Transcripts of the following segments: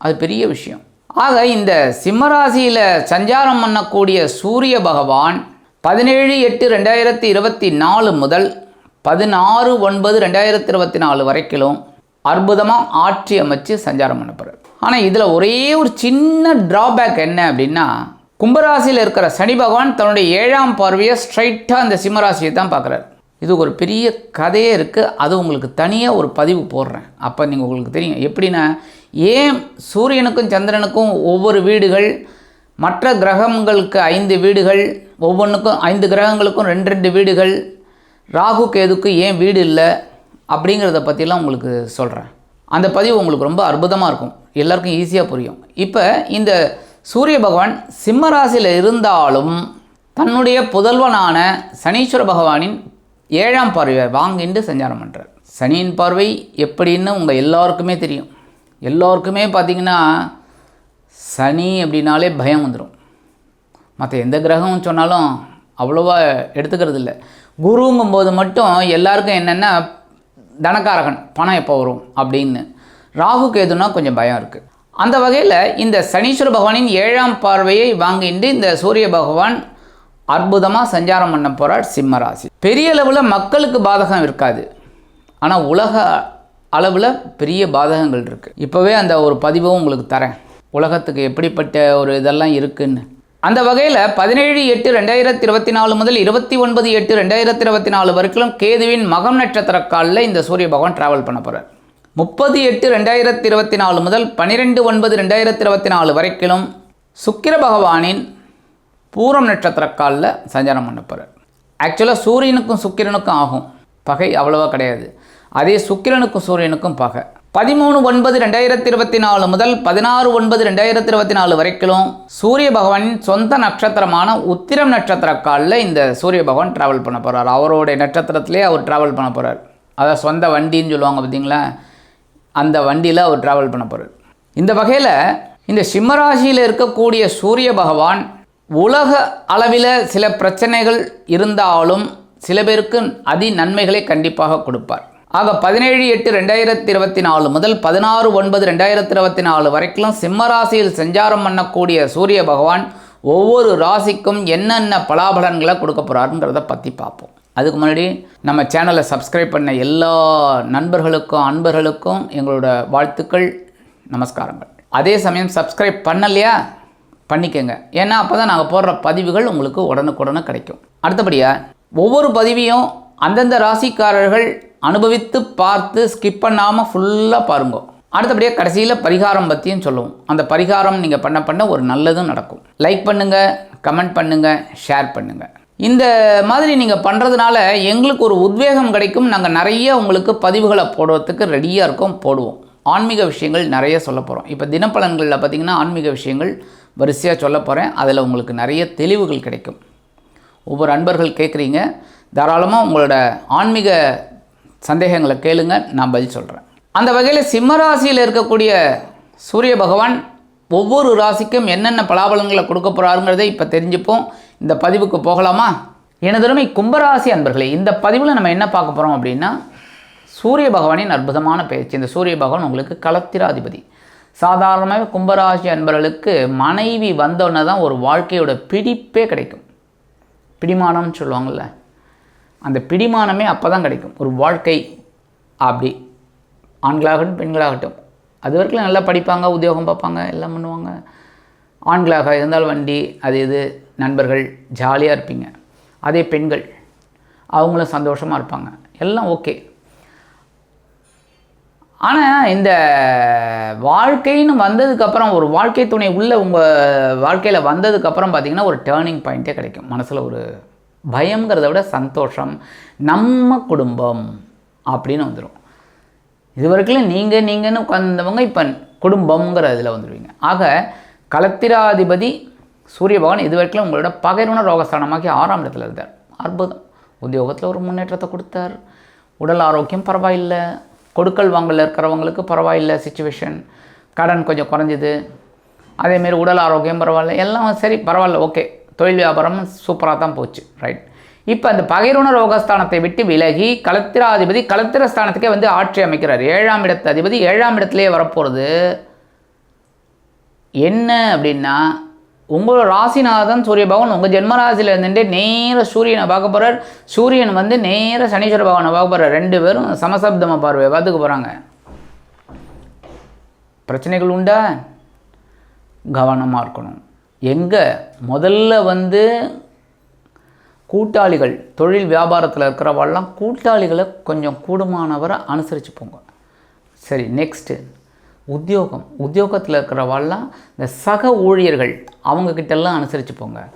அது பெரிய விஷயம். ஆக இந்த சிம்மராசியில் சஞ்சாரம் பண்ணக்கூடிய சூரிய பகவான் பதினேழு எட்டு ரெண்டாயிரத்தி இருபத்தி நாலு முதல் பதினாறு ஒன்பது ரெண்டாயிரத்தி இருபத்தி நாலு வரைக்கும் அற்புதமாக ஆட்சி அமைச்சு சஞ்சாரம் பண்ண ஆனால் இதில் ஒரே ஒரு சின்ன ட்ராபேக் என்ன அப்படின்னா கும்பராசியில் இருக்கிற சனி பகவான் தன்னுடைய ஏழாம் பார்வையை ஸ்ட்ரைட்டாக அந்த சிம்மராசியை தான் பார்க்குறாரு. இது ஒரு பெரிய கதையே இருக்குது அது உங்களுக்கு தனியாக ஒரு பதிவு போடுறேன். அப்போ நீங்கள் உங்களுக்கு தெரியும். எப்படின்னா ஏன் சூரியனுக்கும் சந்திரனுக்கும் ஒவ்வொரு வீடுகள் மற்ற கிரகங்களுக்கு ஐந்து வீடுகள் ஒவ்வொன்றுக்கும் ஐந்து கிரகங்களுக்கும் ரெண்டு ரெண்டு வீடுகள் ராகு கேதுக்கு ஏன் வீடு இல்லை அப்படிங்கிறத பற்றிலாம் உங்களுக்கு சொல்கிறேன் அந்த பதிவு உங்களுக்கு ரொம்ப அற்புதமாக இருக்கும். எல்லாருக்கும் ஈஸியாக புரியும். இப்போ இந்த சூரிய பகவான் சிம்ம ராசியில் இருந்தாலும் தன்னுடைய புதல்வனான சனீஸ்வர பகவானின் ஏழாம் பார்வையை வாங்கிட்டு சஞ்சாரம் பண்ணுறார் சனியின் பார்வை எப்படின்னு உங்கள் எல்லாருக்குமே தெரியும். எல்லோருக்குமே பார்த்திங்கன்னா சனி அப்படின்னாலே பயம் வந்துடும் மற்ற எந்த கிரகம் சொன்னாலும் அவ்வளோவா எடுத்துக்கிறது இல்லை குருங்கும் போது மட்டும் எல்லாருக்கும் என்னென்னா தனக்காரகன் பணம் எப்போ வரும் அப்படின்னு. ராகு கேதுனா கொஞ்சம் பயம் இருக்குது அந்த வகையில் இந்த சனீஸ்வர பகவானின் ஏழாம் பார்வையை வாங்கிட்டு இந்த சூரிய பகவான் அற்புதமாக சஞ்சாரம் பண்ண போகிறார் சிம்ம ராசி. பெரிய அளவில் மக்களுக்கு பாதகம் இருக்காது. ஆனால் உலக அளவில் பெரிய பாதகங்கள் இருக்குது இப்போவே அந்த ஒரு பதிவும் உங்களுக்கு தரேன். உலகத்துக்கு எப்படிப்பட்ட ஒரு இதெல்லாம் இருக்குன்னு. அந்த வகையில் பதினேழு எட்டு ரெண்டாயிரத்தி இருபத்தி நாலு முதல் இருபத்தி ஒன்பது எட்டு ரெண்டாயிரத்தி இருபத்தி நாலு வரைக்கும் கேதுவின் மகம் நட்சத்திர காலில் இந்த சூரிய பகவான் ட்ராவல் பண்ண போகிறார் முப்பது எட்டு ரெண்டாயிரத்தி இருபத்தி நாலு முதல் பன்னிரெண்டு ஒன்பது ரெண்டாயிரத்தி இருபத்தி நாலு வரைக்கும் சுக்கிர பகவானின் பூரம் நட்சத்திர காலில் சஞ்சாரம் பண்ண போகிறார் ஆக்சுவலாக சூரியனுக்கும் சுக்கிரனுக்கும் ஆகும். பகை அவ்வளோவா கிடையாது. அதே சுக்கிரனுக்கும் சூரியனுக்கும் பகை. பதிமூணு ஒன்பது ரெண்டாயிரத்தி இருபத்தி நாலு முதல் பதினாறு ஒன்பது ரெண்டாயிரத்தி இருபத்தி நாலு வரைக்கும் சூரிய பகவானின் சொந்த நட்சத்திரமான உத்திரம் நட்சத்திர காலில் இந்த சூரிய பகவான் ட்ராவல் பண்ண போகிறார் அவருடைய நட்சத்திரத்திலே அவர் ட்ராவல் பண்ண போகிறார் அதாவது சொந்த வண்டின்னு சொல்லுவாங்க பார்த்தீங்களா அந்த வண்டியில் அவர் ட்ராவல் பண்ண போகிறார் இந்த வகையில் இந்த சிம்மராசியில் இருக்கக்கூடிய சூரிய பகவான் உலக அளவில் சில பிரச்சனைகள் இருந்தாலும் சில பேருக்கு அதி நன்மைகளை கண்டிப்பாக கொடுப்பார். ஆக பதினேழு எட்டு ரெண்டாயிரத்தி இருபத்தி நாலு முதல் பதினாறு ஒன்பது ரெண்டாயிரத்தி இருபத்தி நாலு வரைக்கும் சிம்ம ராசியில் சஞ்சாரம் பண்ணக்கூடிய சூரிய பகவான் ஒவ்வொரு ராசிக்கும் என்னென்ன பலாபலன்களை கொடுக்க போகிறாருங்கிறத பற்றி பார்ப்போம். அதுக்கு முன்னாடி நம்ம சேனலை சப்ஸ்கிரைப் பண்ண எல்லா நண்பர்களுக்கும் அன்பர்களுக்கும் எங்களோட வாழ்த்துக்கள் நமஸ்காரங்கள். அதே சமயம் சப்ஸ்கிரைப் பண்ணலையா? பண்ணிக்கோங்க. ஏன்னா அப்போ தான் நாங்கள் போடுற பதிவுகள் உங்களுக்கு உடனுக்குடனே கிடைக்கும். அடுத்தபடியாக ஒவ்வொரு பதிவையும் அந்தந்த ராசிக்காரர்கள் அனுபவித்து பார்த்து ஸ்கிப் பண்ணாமல் ஃபுல்லாக பாருங்க. அடுத்தபடியாக கடைசியில் பரிகாரம் பற்றியும் சொல்லுவோம். அந்த பரிகாரம் நீங்கள் பண்ண பண்ண ஒரு நல்லதும் நடக்கும். லைக் பண்ணுங்கள் கமெண்ட் பண்ணுங்கள் ஷேர் பண்ணுங்கள் இந்த மாதிரி நீங்கள் பண்ணுறதுனால எங்களுக்கு ஒரு உத்வேகம் கிடைக்கும். நாங்கள் நிறைய உங்களுக்கு பதிவுகளை போடுறதுக்கு ரெடியாக இருக்கோம் போடுவோம். ஆன்மீக விஷயங்கள் நிறைய சொல்ல போகிறோம் இப்போ தினப்பலன்களில் பார்த்திங்கன்னா ஆன்மீக விஷயங்கள் வரிசையாக சொல்ல போகிறேன் அதில் உங்களுக்கு நிறைய தெளிவுகள் கிடைக்கும். ஒவ்வொரு அன்பர்கள் கேட்குறீங்க தாராளமாக உங்களோட ஆன்மீக சந்தேகங்களை கேளுங்க நான் பதில் சொல்கிறேன் அந்த வகையில் சிம்மராசியில் இருக்கக்கூடிய சூரிய பகவான் ஒவ்வொரு ராசிக்கும் என்னென்ன பலாபலங்களை கொடுக்க போகிறாருங்கிறதை இப்போ தெரிஞ்சுப்போம். இந்த பதிவுக்கு போகலாமா? எனதருமை கும்பராசி அன்பர்களே இந்த பதிவில் நம்ம என்ன பார்க்க போகிறோம் அப்படின்னா சூரிய பகவானின் அற்புதமான பயிற்சி. இந்த சூரிய பகவான் உங்களுக்கு களத்திராதிபதி. சாதாரணமாக கும்பராசி அன்பர்களுக்கு மனைவி வந்தோடனே தான் ஒரு வாழ்க்கையோட பிடிப்பே கிடைக்கும். பிடிமானம்னு சொல்லுவாங்கள்ல அந்த பிடிமானமே அப்போ தான் கிடைக்கும். ஒரு வாழ்க்கை அப்படி. ஆண்களாகட்டும் பெண்களாகட்டும். அது வரைக்கும் நல்லா படிப்பாங்க உத்தியோகம் பார்ப்பாங்க எல்லாம் பண்ணுவாங்க. ஆண்களாக இருந்தால் வண்டி அது இது நண்பர்கள் ஜாலியாக இருப்பீங்க. அதே பெண்கள் அவங்களும் சந்தோஷமாக இருப்பாங்க. எல்லாம் ஓகே. ஆனால் இந்த வாழ்க்கைன்னு வந்ததுக்கப்புறம் ஒரு வாழ்க்கை துணை உள்ளே உங்கள் வாழ்க்கையில் வந்ததுக்கப்புறம் பார்த்திங்கன்னா ஒரு டேர்னிங் பாயிண்ட்டே கிடைக்கும். மனசில் ஒரு பயங்கிறத விட சந்தோஷம். நம்ம குடும்பம் அப்படின்னு வந்துடும் இது வரைக்கும் நீங்கள் நீங்கன்னு உட்கார்ந்தவங்க இப்போ குடும்பங்கிற இதில் வந்துடுவீங்க ஆக கலத்திராதிபதி சூரிய பகவான் இது வரைக்கும் உங்களோட பகைருண ரோகஸ்தானமாக்கி ஆறாம் இடத்துல இருந்தார் அற்புதம். உத்தியோகத்தில் ஒரு முன்னேற்றத்தை கொடுத்தார். உடல் ஆரோக்கியம் பரவாயில்லை. கொடுக்கல் வாங்கல இருக்கிறவங்களுக்கு பரவாயில்லை சுச்சுவேஷன் கடன் கொஞ்சம் குறைஞ்சிது. அதேமாரி உடல் ஆரோக்கியம் பரவாயில்ல. எல்லாம் சரி பரவாயில்ல ஓகே தொழில் வியாபாரம் சூப்பராக தான் போச்சு ரைட் இப்போ அந்த பகைருண ரோகஸ்தானத்தை விட்டு விலகி கலத்திராதிபதி கலத்திரஸ்தானத்துக்கே வந்து ஆட்சி அமைக்கிறார். ஏழாம் இடத்து அதிபதி ஏழாம் இடத்துலேயே வரப்போகிறது என்ன அப்படின்னா உங்களோட ராசிநாதன் சூரிய பகவான் உங்கள் ஜென்மராசியில் இருந்துட்டு நேர சூரியனை பார்க்க போகிறார் சூரியன் வந்து நேர சனீஸ்வர பகவானை பார்க்க போகிறார் ரெண்டு பேரும் சமசப்தம பார்வையை பார்த்துக்க போகிறாங்க பிரச்சனைகள் உண்டா? கவனமாக இருக்கணும். எங்கே முதல்ல வந்து கூட்டாளிகள் தொழில் வியாபாரத்தில் இருக்கிறவாள்லாம் கூட்டாளிகளை கொஞ்சம் கூடுமானவரை அனுசரித்து போங்க. சரி நெக்ஸ்ட்டு உத்தியோகம். உத்தியோகத்தில் இருக்கிறவாள்லாம் இந்த சக ஊழியர்கள் அவங்கக்கிட்டெல்லாம் அனுசரித்து போங்க.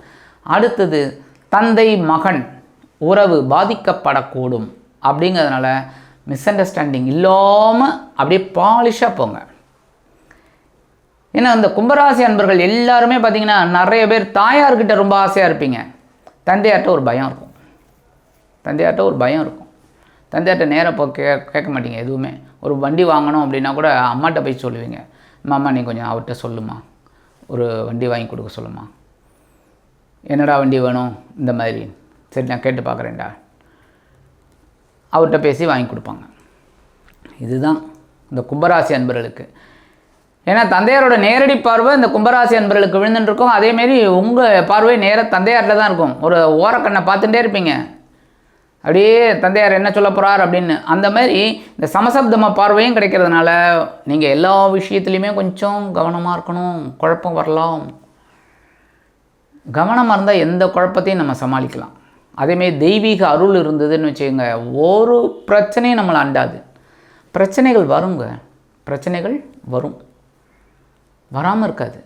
அடுத்தது தந்தை மகன் உறவு பாதிக்கப்படக்கூடும். அப்படிங்கிறதுனால மிஸ் அண்டர்ஸ்டாண்டிங் இல்லாமல் அப்படியே பாலிஷாக போங்க. ஏன்னா அந்த கும்பராசி அன்பர்கள் எல்லாருமே பார்த்தீங்கன்னா நிறைய பேர் தாயார்கிட்ட ரொம்ப ஆசையாக இருப்பீங்க. தந்தையார்கிட்ட ஒரு பயம் இருக்கும். தந்தையார்கிட்ட ஒரு பயம் இருக்கும். தந்தையார்கிட்ட நேராக போ கே கேட்க மாட்டீங்க எதுவுமே. ஒரு வண்டி வாங்கணும் அப்படின்னா கூட அம்மாட்ட போய் சொல்லுவீங்க. மாமா நீ கொஞ்சம் அவர்கிட்ட சொல்லுமா. ஒரு வண்டி வாங்கி கொடுக்க சொல்லுமா. என்னடா வண்டி வேணும்? இந்த மாதிரி. சரி நான் கேட்டு பார்க்குறேன்டா அவர்கிட்ட பேசி வாங்கி கொடுப்பாங்க. இதுதான் இந்த கும்பராசி அன்பர்களுக்கு. ஏன்னா தந்தையாரோட நேரடி பார்வை இந்த கும்பராசி அன்பர்களுக்கு விழுந்துட்டுருக்கும் அதேமாரி உங்கள் பார்வை நேராக தந்தையார்கிட்ட தான் இருக்கும். ஒரு ஓரக்கண்ணை பார்த்துட்டே இருப்பீங்க. அப்படியே தந்தையார் என்ன சொல்ல போகிறார் அப்படின்னு. அந்த மாதிரி இந்த சமசப்தம பார்வையும் கிடைக்கிறதுனால நீங்கள் எல்லா விஷயத்துலையுமே கொஞ்சம் கவனமாக இருக்கணும். குழப்பம் வரலாம். கவனமாக இருந்தால் எந்த குழப்பத்தையும் நம்ம சமாளிக்கலாம். அதேமாரி தெய்வீக அருள் இருந்ததுன்னு வச்சுக்கோங்க. ஒரு பிரச்சனையும் நம்மளை அண்டாது. பிரச்சனைகள் வருங்க. பிரச்சனைகள் வரும். வராமல் இருக்காது.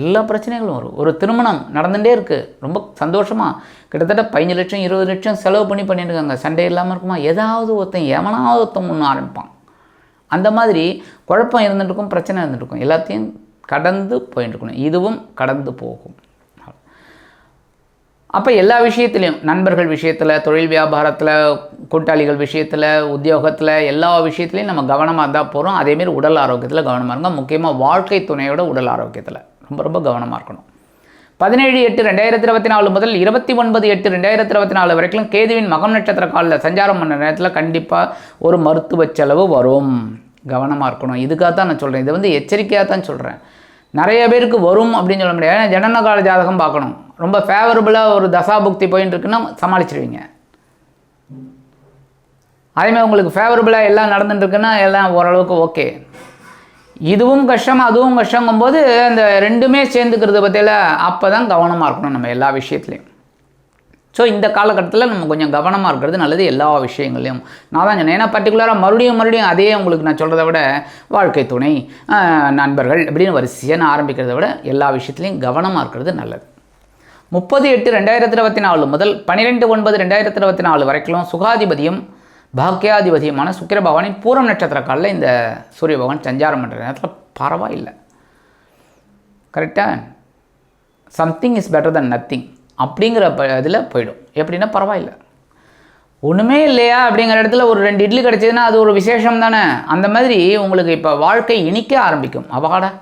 எல்லா பிரச்சனைகளும் வரும். ஒரு திருமணம் நடந்துகிட்டே இருக்குது ரொம்ப சந்தோஷமாக கிட்டத்தட்ட பதினஞ்சு லட்சம் இருபது லட்சம் செலவு பண்ணி பண்ணிட்டு இருக்காங்க சண்டே இல்லாமல் இருக்குமா? ஏதாவது ஒருத்தன் எவனாவது ஒருத்தன் ஒன்று ஆரம்பிப்பான். அந்த மாதிரி குழப்பம் இருந்துட்டுருக்கும் பிரச்சனை இருந்துட்டுருக்கும் எல்லாத்தையும் கடந்து போயிட்டு இருக்கணும். இதுவும் கடந்து போகும். அப்போ எல்லா விஷயத்துலையும் நண்பர்கள் விஷயத்தில் தொழில் வியாபாரத்தில் கூட்டாளிகள் விஷயத்தில் உத்தியோகத்தில் எல்லா விஷயத்துலையும் நம்ம கவனமாக தான் போகிறோம் அதேமாரி உடல் ஆரோக்கியத்தில் கவனமாக இருங்க. முக்கியமாக வாழ்க்கை துணையோட உடல் ஆரோக்கியத்தில் ரொம்ப ரொம்ப கவனமாக இருக்கணும். பதினேழு எட்டு ரெண்டாயிரத்தி இருபத்தி நாலு முதல் இருபத்தி ஒன்பது எட்டு ரெண்டாயிரத்தி இருபத்தி நாலு வரைக்கும் கேதுவின் மகம் நட்சத்திர காலில் சஞ்சாரம் பண்ண நேரத்தில் கண்டிப்பாக ஒரு மருத்துவ செலவு வரும். கவனமாக இருக்கணும். இதுக்காக தான் நான் சொல்கிறேன் இது வந்து எச்சரிக்கையாக தான் சொல்கிறேன் நிறைய பேருக்கு வரும் அப்படின்னு சொல்ல முடியாது. ஏன்னா ஜனனகால ஜாதகம் பார்க்கணும். ரொம்ப ஃபேவரபுளாக ஒரு தசாபுக்தி போயின்னு இருக்குன்னா சமாளிச்சிருவீங்க அதேமாதிரி உங்களுக்கு ஃபேவரபுளாக எல்லாம் நடந்துட்டுருக்குன்னா எல்லாம் ஓரளவுக்கு ஓகே இதுவும் கஷ்டம் அதுவும் கஷ்டங்கும்போது அந்த ரெண்டுமே சேர்ந்துக்கிறது பற்றியில் அப்போ தான் கவனமாக இருக்கணும் நம்ம எல்லா விஷயத்துலையும். ஸோ இந்த காலகட்டத்தில் நம்ம கொஞ்சம் கவனமாக இருக்கிறது நல்லது எல்லா விஷயங்களையும் நான் தான் சொன்னேன். ஏன்னா பர்டிகுலராக மறுபடியும் மறுபடியும் அதே உங்களுக்கு நான் சொல்கிறத விட வாழ்க்கை துணை நண்பர்கள் அப்படின்னு வரிசையாக நான் ஆரம்பிக்கிறத விட எல்லா விஷயத்துலையும் கவனமாக இருக்கிறது நல்லது. முப்பது எட்டு ரெண்டாயிரத்தி இருபத்தி நாலு முதல் பன்னிரெண்டு ஒன்பது ரெண்டாயிரத்தி இருபத்தி நாலு வரைக்கும் சுகாதிபதியும் பாக்கியாதிபதியுமான சுக்கிர பகவானின் பூரம் நட்சத்திர காலில் இந்த சூரிய பகவான் சஞ்சாரம் பண்ணுற நேரத்தில் பரவாயில்லை. கரெக்டாக something is better then nothing அப்படிங்கிற ப இதில் போயிடும். எப்படின்னா பரவாயில்லை. ஒன்றுமே இல்லையா அப்படிங்கிற இடத்துல ஒரு ரெண்டு இட்லி கிடச்சிதுன்னா அது ஒரு விசேஷம் தானே? அந்த மாதிரி உங்களுக்கு இப்போ வாழ்க்கை இனிக்க ஆரம்பிக்கும். அவகாட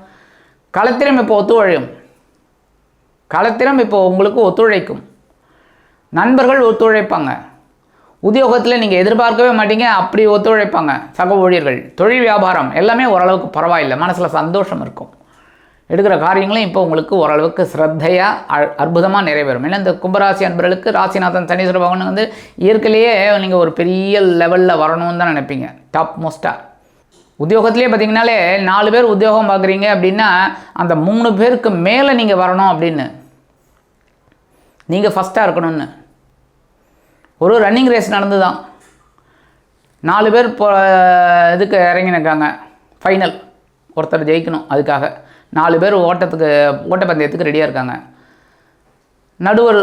களத்திரம் இப்போ ஒத்துழையும். களத்திரம் இப்போ உங்களுக்கு ஒத்துழைக்கும். நண்பர்கள் ஒத்துழைப்பாங்க. உத்தியோகத்தில் நீங்கள் எதிர்பார்க்கவே மாட்டீங்க அப்படி ஒத்துழைப்பாங்க. சக ஊழியர்கள் தொழில் வியாபாரம் எல்லாமே ஓரளவுக்கு பரவாயில்லை. மனசில் சந்தோஷம் இருக்கும். எடுக்கிற காரியங்களும் இப்போ உங்களுக்கு ஓரளவுக்கு ஸ்ரத்தையாக அற்புதமாக நிறைவேறும். ஏன்னா இந்த கும்பராசி அன்பர்களுக்கு ராசிநாதன் சனீஸ்வர பகவான் வந்து இயற்கையிலேயே நீங்கள் ஒரு பெரிய லெவலில் வரணும்னு தான் நினைப்பீங்க. டாப் மோஸ்ட்டாக உத்தியோகத்திலே பார்த்தீங்கனாலே நாலு பேர் உத்தியோகம் பார்க்குறீங்க அப்படின்னா அந்த மூணு பேருக்கு மேலே நீங்கள் வரணும் அப்படின்னு. நீங்கள் ஃபஸ்ட்டாக இருக்கணும்னு. ஒரு ரன்னிங் ரேஸ் நடந்து தான் நாலு பேர் இப்போ இதுக்கு இறங்கினிருக்காங்க. ஃபைனல் ஒருத்தர் ஜெயிக்கணும் அதுக்காக. நாலு பேர் ஓட்டத்துக்கு ஓட்டப்பந்தயத்துக்கு ரெடியாக இருக்காங்க. நடுவர்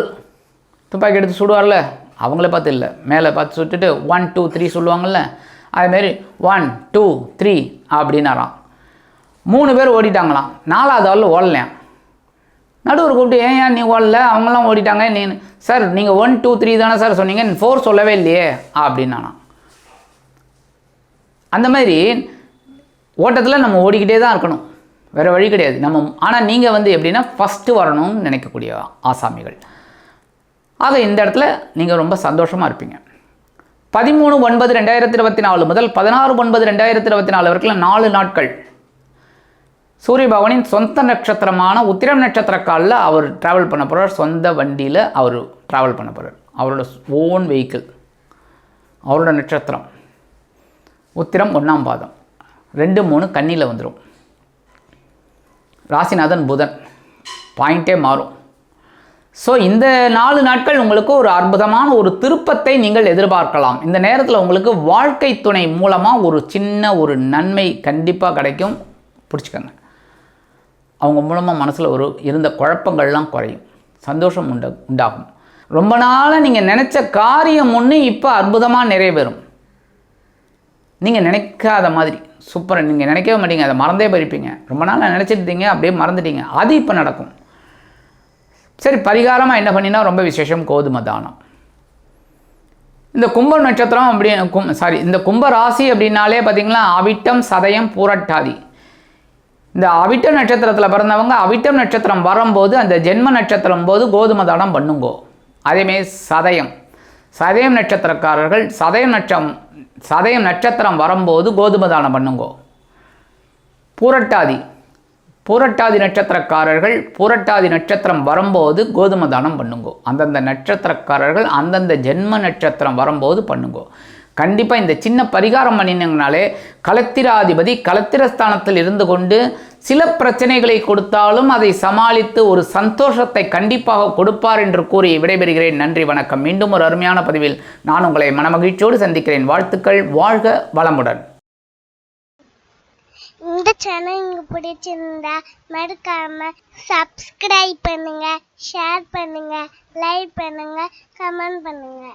துப்பாக்கி எடுத்து சுடுவார்ல அவங்கள பார்த்து இல்லை. மேலே பார்த்து சுட்டுட்டு ஒன் டூ த்ரீ சொல்லுவாங்கள்ல அதுமாரி ஒன் டூ த்ரீ அப்படின்னாராம். மூணு பேர் ஓடிட்டாங்களாம். நாலாவது ஆள் ஓடலையாம். நடுவர் கூப்பிட்டு ஏன் ஏன் நீ ஓடல? அவங்களாம் ஓடிட்டாங்க. நீ சார் நீங்கள் ஒன் டூ த்ரீ தானே சார் சொன்னீங்க. ஃபோர் சொல்லவே இல்லையே அப்படின்னானா அந்த மாதிரி ஓட்டத்தில் நம்ம ஓடிக்கிட்டே தான் இருக்கணும். வேறு வழி கிடையாது. நம்ம ஆனால் நீங்கள் வந்து எப்படின்னா ஃபஸ்ட்டு வரணும்னு நினைக்கக்கூடிய ஆசாமிகள். ஆக இந்த இடத்துல நீங்கள் ரொம்ப சந்தோஷமாக இருப்பீங்க. பதிமூணு ஒன்பது ரெண்டாயிரத்தி இருபத்தி நாலு முதல் பதினாறு ஒன்பது ரெண்டாயிரத்தி இருபத்தி நாலு வரைக்கும் நாலு நாட்கள். சூரிய பகவானின் சொந்த நட்சத்திரமான உத்திரம் நட்சத்திர காலில் அவர் ட்ராவல் பண்ண போகிறார் சொந்த வண்டியில் அவர் ட்ராவல் பண்ண போகிறார் அவரோட ஓன் வெஹிக்கிள் அவரோட நட்சத்திரம். உத்திரம் ஒன்றாம் பாதம். ரெண்டு மூணு கண்ணியில் வந்துடும் ராசிநாதன் புதன். பாயிண்ட்டே மாறும். ஸோ இந்த நாலு நாட்கள் உங்களுக்கு ஒரு அற்புதமான ஒரு திருப்பத்தை நீங்கள் எதிர்பார்க்கலாம். இந்த நேரத்தில் உங்களுக்கு வாழ்க்கை துணை மூலமாக ஒரு சின்ன ஒரு நன்மை கண்டிப்பாக கிடைக்கும். பிடிச்சிக்கோங்க. அவங்க மூலமாக மனசில் ஒரு இருந்த குழப்பங்கள்லாம் குறையும். சந்தோஷம் உண்ட உண்டாகும். ரொம்ப நாளாக நீங்கள் நினச்ச காரியம் ஒன்று இப்போ அற்புதமாக நிறைவேறும். நீங்கள் நினைக்காத மாதிரி. சூப்பராக நீங்கள் நினைக்கவே மாட்டீங்க அதை மறந்தே போயிருப்பீங்க. ரொம்ப நாளாக நினச்சிருந்தீங்க அப்படியே மறந்துட்டீங்க. அது இப்போ நடக்கும். சரி பரிகாரமாக என்ன பண்ணினா ரொம்ப விசேஷம் கோதுமை தானம். இந்த கும்ப நட்சத்திரம் அப்படி கும் சாரி இந்த கும்ப ராசி அப்படின்னாலே பார்த்தீங்களா அவிட்டம் சதயம் பூரட்டாதி. இந்த அவிட்ட நட்சத்திரத்தில் பிறந்தவங்க அவிட்டம் நட்சத்திரம் வரும்போது அந்த ஜென்ம நட்சத்திரம் போது கோதுமை தானம் பண்ணுங்கோ. அதேமாரி சதயம். சதயம் நட்சத்திரக்காரர்கள் சதயம் நட்சம் சதயம் நட்சத்திரம் வரும்போது கோதுமை தானம் பண்ணுங்கோ. பூரட்டாதி. பூரட்டாதி நட்சத்திரக்காரர்கள் பூரட்டாதி நட்சத்திரம் வரும்போது கோதுமை தானம் பண்ணுங்கோ. அந்தந்த நட்சத்திரக்காரர்கள் அந்தந்த ஜென்ம நட்சத்திரம் வரும்போது பண்ணுங்கோ. கண்டிப்பாக இந்த சின்ன பரிகாரம் பண்ணினங்கனாலே களத்திராதிபதி களத்திரஸ்தானத்தில் இருந்து கொண்டு சில பிரச்சனைகளை கொடுத்தாலும் அதை சமாளித்து ஒரு சந்தோஷத்தை கண்டிப்பாக கொடுப்பார் என்று கூறி விடைபெறுகிறேன். நன்றி வணக்கம். மீண்டும் ஒரு அருமையான பதிவில் நான் உங்களை மனமகிழ்ச்சியோடு சந்திக்கிறேன். வாழ்த்துக்கள் வாழ்க வளமுடன். இந்த சேனல் உங்களுக்கு பிடிச்சிருந்தா மறக்காம சப்ஸ்கிரைப் பண்ணுங்க ஷேர் பண்ணுங்க லைக் பண்ணுங்க கமெண்ட் பண்ணுங்க.